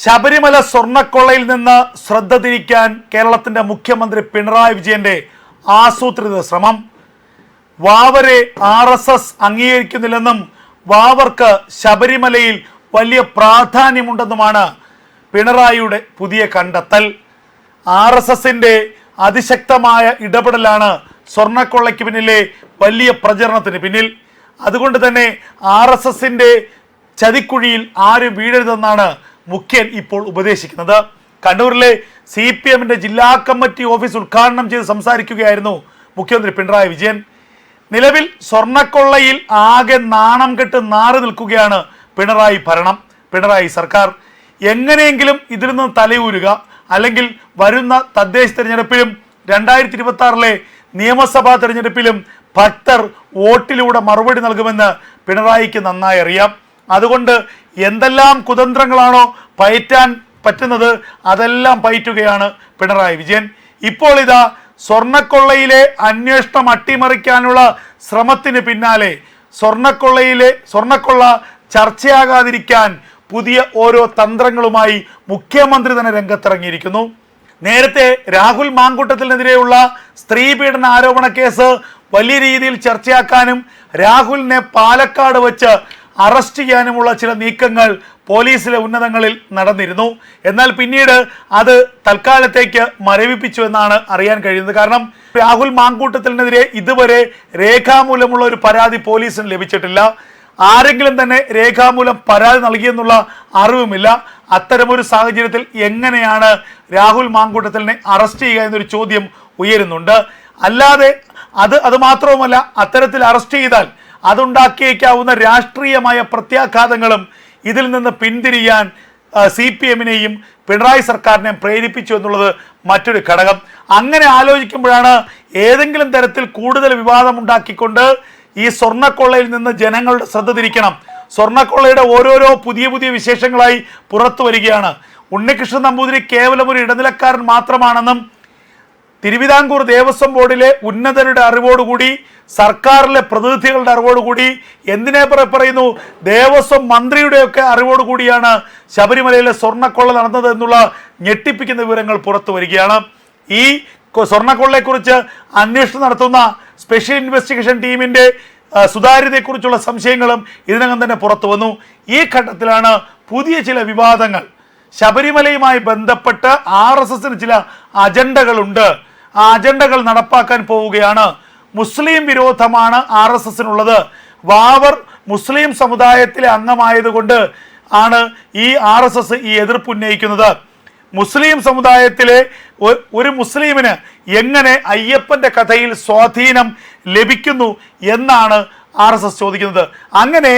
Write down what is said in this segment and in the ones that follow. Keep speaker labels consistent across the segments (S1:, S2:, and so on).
S1: ശബരിമല സ്വർണക്കൊള്ളയിൽ നിന്ന് ശ്രദ്ധ തിരിക്കാൻ കേരളത്തിന്റെ മുഖ്യമന്ത്രി പിണറായി വിജയന്റെ ആസൂത്രിത ശ്രമം. വാവരെ ആർ എസ് എസ് അംഗീകരിക്കുന്നില്ലെന്നും വാവർക്ക് ശബരിമലയിൽ വലിയ പ്രാധാന്യമുണ്ടെന്നുമാണ് പിണറായിയുടെ പുതിയ കണ്ടെത്തൽ. ആർ എസ് എസിന്റെ അതിശക്തമായ ഇടപെടലാണ് സ്വർണക്കൊള്ളയ്ക്ക് പിന്നിലെ വലിയ പ്രചരണത്തിന് പിന്നിൽ. അതുകൊണ്ട് തന്നെ ആർ എസ് എസിന്റെ ചതിക്കുഴിയിൽ ആരും വീഴരുതെന്നാണ് മുഖ്യൻ ഇപ്പോൾ ഉപദേശിക്കുന്നത്. കണ്ണൂരിലെ സി പി എമ്മിന്റെ ജില്ലാ കമ്മിറ്റി ഓഫീസ് ഉദ്ഘാടനം ചെയ്ത് സംസാരിക്കുകയായിരുന്നു മുഖ്യമന്ത്രി പിണറായി വിജയൻ. നിലവിൽ സ്വർണക്കൊള്ളയിൽ ആകെ നാണം കെട്ട് നാറി നിൽക്കുകയാണ് പിണറായി ഭരണം പിണറായി സർക്കാർ. എങ്ങനെയെങ്കിലും ഇതിൽ നിന്ന് തലയൂരുക അല്ലെങ്കിൽ വരുന്ന തദ്ദേശ തെരഞ്ഞെടുപ്പിലും രണ്ടായിരത്തി ഇരുപത്തി ആറിലെ നിയമസഭാ തെരഞ്ഞെടുപ്പിലും ഭക്തർ വോട്ടിലൂടെ മറുപടി നൽകുമെന്ന് പിണറായിക്ക് നന്നായി അറിയാം. അതുകൊണ്ട് എന്തെല്ലാം കുതന്ത്രങ്ങളാണോ പയറ്റാൻ പറ്റുന്നത് അതെല്ലാം പയറ്റുകയാണ് പിണറായി വിജയൻ. ഇപ്പോൾ ഇതാ സ്വർണക്കൊള്ളയിലെ അന്വേഷണം അട്ടിമറിക്കാനുള്ള ശ്രമത്തിന് പിന്നാലെ സ്വർണക്കൊള്ളയിലെ സ്വർണക്കൊള്ള ചർച്ചയാകാതിരിക്കാൻ പുതിയ ഓരോ തന്ത്രങ്ങളുമായി മുഖ്യമന്ത്രി തന്നെ രംഗത്തിറങ്ങിയിരിക്കുന്നു. നേരത്തെ രാഹുൽ മാങ്കൂട്ടത്തിനെതിരെയുള്ള സ്ത്രീ പീഡന ആരോപണ കേസ് വലിയ രീതിയിൽ ചർച്ചയാക്കാനും രാഹുലിനെ പാലക്കാട് വെച്ച് അറസ്റ്റ് ചെയ്യാനുമുള്ള ചില നീക്കങ്ങൾ പോലീസിലെ ഉന്നതങ്ങളിൽ നടന്നിരുന്നു. എന്നാൽ പിന്നീട് അത് തൽക്കാലത്തേക്ക് മരവിപ്പിച്ചു എന്നാണ് അറിയാൻ കഴിയുന്നത്. കാരണം രാഹുൽ മാങ്കൂട്ടത്തിനെതിരെ ഇതുവരെ രേഖാമൂലമുള്ള ഒരു പരാതി പോലീസിന് ലഭിച്ചിട്ടില്ല. ആരെങ്കിലും തന്നെ രേഖാമൂലം പരാതി നൽകിയെന്നുള്ള അറിവുമില്ല. അത്തരമൊരു സാഹചര്യത്തിൽ എങ്ങനെയാണ് രാഹുൽ മാങ്കൂട്ടത്തിനെ അറസ്റ്റ് ചെയ്യുക എന്നൊരു ചോദ്യം ഉയരുന്നുണ്ട്. അല്ലാതെ അത് അത് മാത്രവുമല്ല അത്തരത്തിൽ അറസ്റ്റ് ചെയ്താൽ അതുണ്ടാക്കിയേക്കാവുന്ന രാഷ്ട്രീയമായ പ്രത്യാഘാതങ്ങളും ഇതിൽ നിന്ന് പിന്തിരിയാൻ സി പി എമ്മിനെയും പിണറായി സർക്കാരിനെയും പ്രേരിപ്പിച്ചു എന്നുള്ളത് മറ്റൊരു ഘടകം. അങ്ങനെ ആലോചിക്കുമ്പോഴാണ് ഏതെങ്കിലും തരത്തിൽ കൂടുതൽ വിവാദമുണ്ടാക്കിക്കൊണ്ട് ഈ സ്വർണക്കൊള്ളയിൽ നിന്ന് ജനങ്ങളുടെ ശ്രദ്ധ തിരിക്കണം. സ്വർണക്കൊള്ളയുടെ ഓരോരോ പുതിയ പുതിയ വിശേഷങ്ങളായി പുറത്തു വരികയാണ്. ഉണ്ണികൃഷ്ണൻ നമ്പൂതിരി കേവലം ഒരു ഇടനിലക്കാരൻ മാത്രമാണെന്നും തിരുവിതാംകൂർ ദേവസ്വം ബോർഡിലെ ഉന്നതരുടെ അറിവോടുകൂടി സർക്കാരിലെ പ്രതിനിധികളുടെ അറിവോടുകൂടി എന്തിനെ പറയുന്നു? ദേവസ്വം മന്ത്രിയുടെയൊക്കെ അറിവോടുകൂടിയാണ് ശബരിമലയിലെ സ്വർണക്കൊള്ള നടന്നത് എന്നുള്ള ഞെട്ടിപ്പിക്കുന്ന വിവരങ്ങൾ പുറത്തു വരികയാണ്. ഈ സ്വർണക്കൊള്ളയെക്കുറിച്ച് അന്വേഷണം നടത്തുന്ന സ്പെഷ്യൽ ഇൻവെസ്റ്റിഗേഷൻ ടീമിന്റെ ആ, സുതാര്യതയെക്കുറിച്ചുള്ള സംശയങ്ങളും ഇതിനകം തന്നെ പുറത്തു വന്നു. ഈ ഘട്ടത്തിലാണ് പുതിയ ചില വിവാദങ്ങൾ. ശബരിമലയുമായി ബന്ധപ്പെട്ട് ആർ എസ് എസിന് ചില അജണ്ടകളുണ്ട്. അജണ്ടകൾ നടപ്പാക്കാൻ പോവുകയാണ്. മുസ്ലിം വിരോധമാണ് ആർ എസ് എസിനുള്ളത്. വാവർ മുസ്ലിം സമുദായത്തിലെ അംഗമായതുകൊണ്ട് ആണ് ഈ ആർ എസ് എസ് ഈ എതിർപ്പ് ഉന്നയിക്കുന്നത്. മുസ്ലിം സമുദായത്തിലെ ഒരു മുസ്ലിമിന് എങ്ങനെ അയ്യപ്പന്റെ കഥയിൽ സ്വാധീനം ലഭിക്കുന്നു എന്നാണ് ആർ എസ് എസ് ചോദിക്കുന്നത്. അങ്ങനെ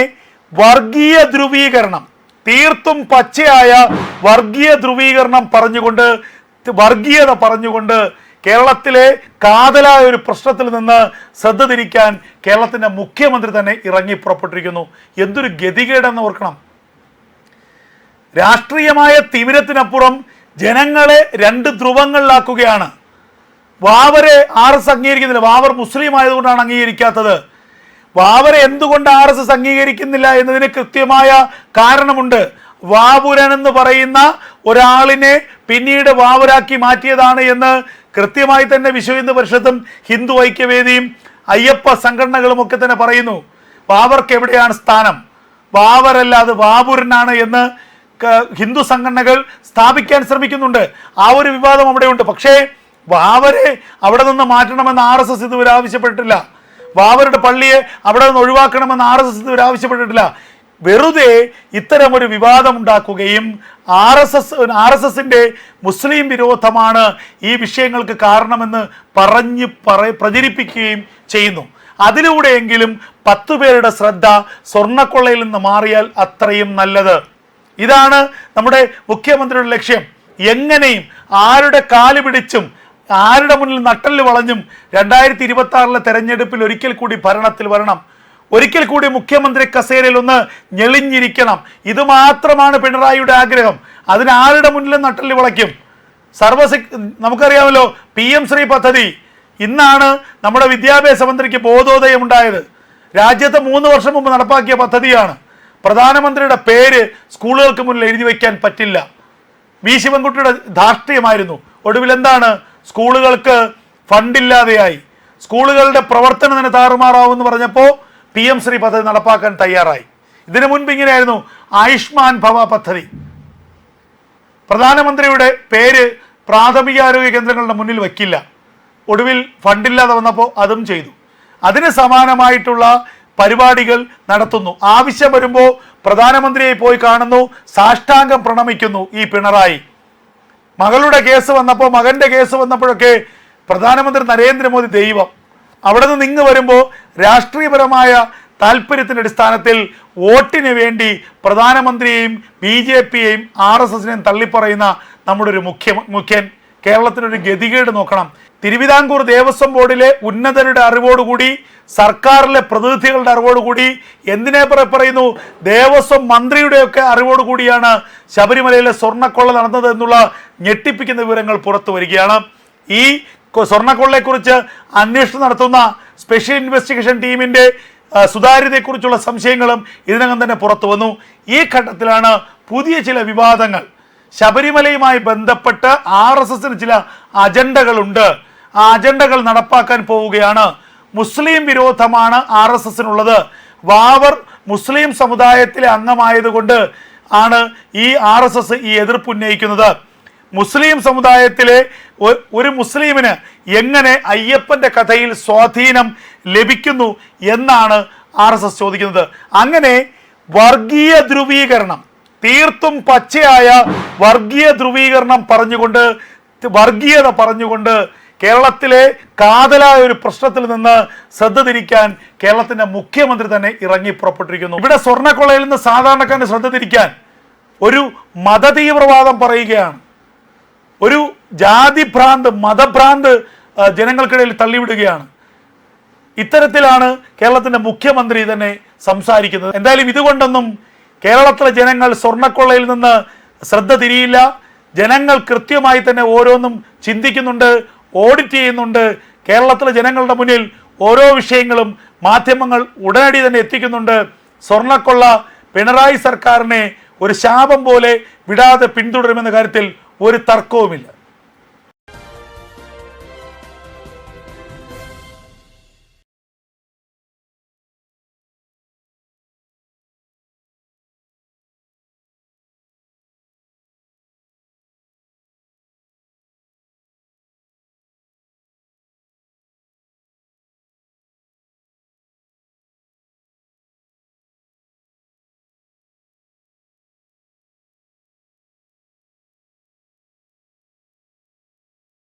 S1: വർഗീയ ധ്രുവീകരണം തീർത്തും പച്ചയായ വർഗീയ ധ്രുവീകരണം പറഞ്ഞുകൊണ്ട് വർഗീയത പറഞ്ഞുകൊണ്ട് കേരളത്തിലെ കാതലായ ഒരു പ്രശ്നത്തിൽ നിന്ന് ശ്രദ്ധ തിരിക്കാൻ കേരളത്തിന്റെ മുഖ്യമന്ത്രി തന്നെ ഇറങ്ങി പുറപ്പെട്ടിരിക്കുന്നു. എന്തൊരു ഗതികേടെന്ന് ഓർക്കണം. രാഷ്ട്രീയമായ തിമിരത്തിനപ്പുറം ജനങ്ങളെ രണ്ട് ധ്രുവങ്ങളിലാക്കുകയാണ്. വാവരെ ആർ എസ് അംഗീകരിക്കുന്നില്ല. വാവർ മുസ്ലിം ആയതുകൊണ്ടാണ് അംഗീകരിക്കാത്തത്. വാവരെ എന്തുകൊണ്ട് ആർ എസ് അംഗീകരിക്കുന്നില്ല എന്നതിന് കൃത്യമായ കാരണമുണ്ട്. വാപുരൻ എന്ന് പറയുന്ന ഒരാളിനെ പിന്നീട് വാവരാക്കി മാറ്റിയതാണ് എന്ന് കൃത്യമായി തന്നെ വിശ്വ ഹിന്ദു പരിഷത്തും ഹിന്ദു ഐക്യവേദിയും അയ്യപ്പ സംഘടനകളും ഒക്കെ തന്നെ പറയുന്നു. വാവർക്ക് എവിടെയാണ് സ്ഥാനം? വാവരല്ല അത് വാപുരനാണ് എന്ന് ഹിന്ദു സംഘടനകൾ സ്ഥാപിക്കാൻ ശ്രമിക്കുന്നുണ്ട്. ആ ഒരു വിവാദം അവിടെയുണ്ട്. പക്ഷേ വാവരെ അവിടെ നിന്ന് മാറ്റണമെന്ന് ആർ എസ് എസ് ഇതുവരെ ആവശ്യപ്പെട്ടിട്ടില്ല. വാവരുടെ പള്ളിയെ അവിടെ നിന്ന് ഒഴിവാക്കണമെന്ന് ആർ എസ് എസ് ഇതുവരെ ആവശ്യപ്പെട്ടിട്ടില്ല. വെറുതെ ഇത്തരമൊരു ഒരു വിവാദം ഉണ്ടാക്കുകയും R S S R S എസിന്റെ മുസ്ലിം വിരോധമാണ് ഈ വിഷയങ്ങൾക്ക് കാരണമെന്ന് പറഞ്ഞ് പറ പ്രചരിപ്പിക്കുകയും ചെയ്യുന്നു. അതിലൂടെയെങ്കിലും പത്തു പേരുടെ ശ്രദ്ധ സ്വർണക്കൊള്ളയിൽ നിന്ന് മാറിയാൽ അത്രയും നല്ലത്. ഇതാണ് നമ്മുടെ മുഖ്യമന്ത്രിയുടെ ലക്ഷ്യം. എങ്ങനെയും ആരുടെ കാൽ പിടിച്ചും ആരുടെ മുന്നിൽ നട്ടൽ വളഞ്ഞും രണ്ടായിരത്തി ഇരുപത്തി ആറിലെ തെരഞ്ഞെടുപ്പിൽ ഒരിക്കൽ കൂടി ഭരണത്തിൽ വരണം. ഒരിക്കൽ കൂടി മുഖ്യമന്ത്രി കസേരയിൽ ഒന്ന് ഞെളിഞ്ഞിരിക്കണം. ഇത് മാത്രമാണ് പിണറായിയുടെ ആഗ്രഹം. അതിന് ആരുടെ മുന്നിലും നട്ടൽ വിളയ്ക്കും? സർവസി നമുക്കറിയാമല്ലോ പി എം ശ്രീ പദ്ധതി. ഇന്നാണ് നമ്മുടെ വിദ്യാഭ്യാസ മന്ത്രിക്ക് ബോധോദയം ഉണ്ടായത് രാജ്യത്ത് മൂന്ന് വർഷം മുമ്പ് നടപ്പാക്കിയ പദ്ധതിയാണ്. പ്രധാനമന്ത്രിയുടെ പേര് സ്കൂളുകൾക്ക് മുന്നിൽ എഴുതി വയ്ക്കാൻ പറ്റില്ല. വി ശിവൻകുട്ടിയുടെ ധാർഷ്ട്യമായിരുന്നു. ഒടുവിൽ എന്താണ്? സ്കൂളുകൾക്ക് ഫണ്ടില്ലാതെയായി. സ്കൂളുകളുടെ പ്രവർത്തനം തന്നെ താറുമാറാവുമെന്ന് പറഞ്ഞപ്പോൾ പി എം ശ്രീ പദ്ധതി നടപ്പാക്കാൻ തയ്യാറായി. ഇതിനു മുൻപ് ഇങ്ങനെയായിരുന്നു ആയുഷ്മാൻ ഭവ പദ്ധതി. പ്രധാനമന്ത്രിയുടെ പേര് പ്രാഥമികാരോഗ്യ കേന്ദ്രങ്ങളുടെ മുന്നിൽ വയ്ക്കില്ല. ഒടുവിൽ ഫണ്ടില്ലാതെ വന്നപ്പോൾ അതും ചെയ്തു. അതിന് സമാനമായിട്ടുള്ള പരിപാടികൾ നടത്തുന്നു. ആവശ്യം വരുമ്പോൾ പ്രധാനമന്ത്രിയെ പോയി കാണുന്നു സാഷ്ടാംഗം പ്രണമിക്കുന്നു ഈ പിണറായി. മകളുടെ കേസ് വന്നപ്പോൾ മകന്റെ കേസ് വന്നപ്പോഴൊക്കെ പ്രധാനമന്ത്രി നരേന്ദ്രമോദി ദൈവം. അവിടെ നിന്ന് ഇങ്ങ് വരുമ്പോൾ രാഷ്ട്രീയപരമായ താല്പര്യത്തിന്റെ അടിസ്ഥാനത്തിൽ വോട്ടിന് വേണ്ടി പ്രധാനമന്ത്രിയെയും ബി ജെ പിയെയും ആർ എസ് എസിനെയും തള്ളിപ്പറയുന്ന നമ്മുടെ ഒരു മുഖ്യ മുഖ്യൻ. കേരളത്തിനൊരു ഗതികേട് നോക്കണം. തിരുവിതാംകൂർ ദേവസ്വം ബോർഡിലെ ഉന്നതരുടെ അറിവോടുകൂടി സർക്കാരിലെ പ്രതിനിധികളുടെ അറിവോടുകൂടി എന്തിനെ പറ- പറയുന്നു? ദേവസ്വം മന്ത്രിയുടെയൊക്കെ അറിവോടുകൂടിയാണ് ശബരിമലയിലെ സ്വർണക്കൊള്ള നടന്നത് എന്നുള്ള ഞെട്ടിപ്പിക്കുന്ന വിവരങ്ങൾ പുറത്തു വരികയാണ്. ഈ സ്വർണക്കൊള്ളയെക്കുറിച്ച് അന്വേഷണം നടത്തുന്ന സ്പെഷ്യൽ ഇൻവെസ്റ്റിഗേഷൻ ടീമിന്റെ സുതാര്യതയെക്കുറിച്ചുള്ള സംശയങ്ങളും ഇതിനകം തന്നെ പുറത്തു വന്നു. ഈ ഘട്ടത്തിലാണ് പുതിയ ചില വിവാദങ്ങൾ. ശബരിമലയുമായി ബന്ധപ്പെട്ട് ആർ എസ് എസിന് ചില അജണ്ടകളുണ്ട്. ആ അജണ്ടകൾ നടപ്പാക്കാൻ പോവുകയാണ്. മുസ്ലിം വിരോധമാണ് ആർ എസ് എസിനുള്ളത്. വാവർ മുസ്ലിം സമുദായത്തിലെ അംഗമായതുകൊണ്ട് ആണ് ഈ ആർ എസ് എസ് ഈ എതിർപ്പ് ഉന്നയിക്കുന്നത്. മുസ്ലിം സമുദായത്തിലെ ഒരു മുസ്ലിമിന് എങ്ങനെ അയ്യപ്പന്റെ കഥയിൽ സ്വാധീനം ലഭിക്കുന്നു എന്നാണ് ആർ എസ് എസ് ചോദിക്കുന്നത്. അങ്ങനെ വർഗീയ ധ്രുവീകരണം തീർത്തും പച്ചയായ വർഗീയ ധ്രുവീകരണം പറഞ്ഞുകൊണ്ട് വർഗീയത പറഞ്ഞുകൊണ്ട് കേരളത്തിലെ കാതലായ ഒരു പ്രശ്നത്തിൽ നിന്ന് ശ്രദ്ധ തിരിക്കാൻ കേരളത്തിന്റെ മുഖ്യമന്ത്രി തന്നെ ഇറങ്ങി പുറപ്പെട്ടിരിക്കുന്നു. ഇവിടെ സ്വർണക്കൊള്ളയിൽ നിന്ന് സാധാരണക്കാരന് ശ്രദ്ധ തിരിക്കാൻ ഒരു മതതീവ്രവാദം പറയുകയാണ്. ഒരു ജാതി ഭ്രാന്ത് മതഭ്രാന്ത് ജനങ്ങൾക്കിടയിൽ തള്ളിവിടുകയാണ്. ഇത്തരത്തിലാണ് കേരളത്തിന്റെ മുഖ്യമന്ത്രി തന്നെ സംസാരിക്കുന്നത്. എന്തായാലും ഇതുകൊണ്ടൊന്നും കേരളത്തിലെ ജനങ്ങൾ സ്വർണക്കൊള്ളയിൽ നിന്ന് ശ്രദ്ധ തിരിയില്ല. ജനങ്ങൾ കൃത്യമായി തന്നെ ഓരോന്നും ചിന്തിക്കുന്നുണ്ട് ഓഡിറ്റ് ചെയ്യുന്നുണ്ട്. കേരളത്തിലെ ജനങ്ങളുടെ മുന്നിൽ ഓരോ വിഷയങ്ങളും മാധ്യമങ്ങൾ ഉടനടി തന്നെ എത്തിക്കുന്നുണ്ട്. സ്വർണക്കൊള്ള പിണറായി സർക്കാരിനെ ഒരു ശാപം പോലെ വിടാതെ പിന്തുടരുമെന്ന കാര്യത്തിൽ ഒരു തർക്കവുമില്ല.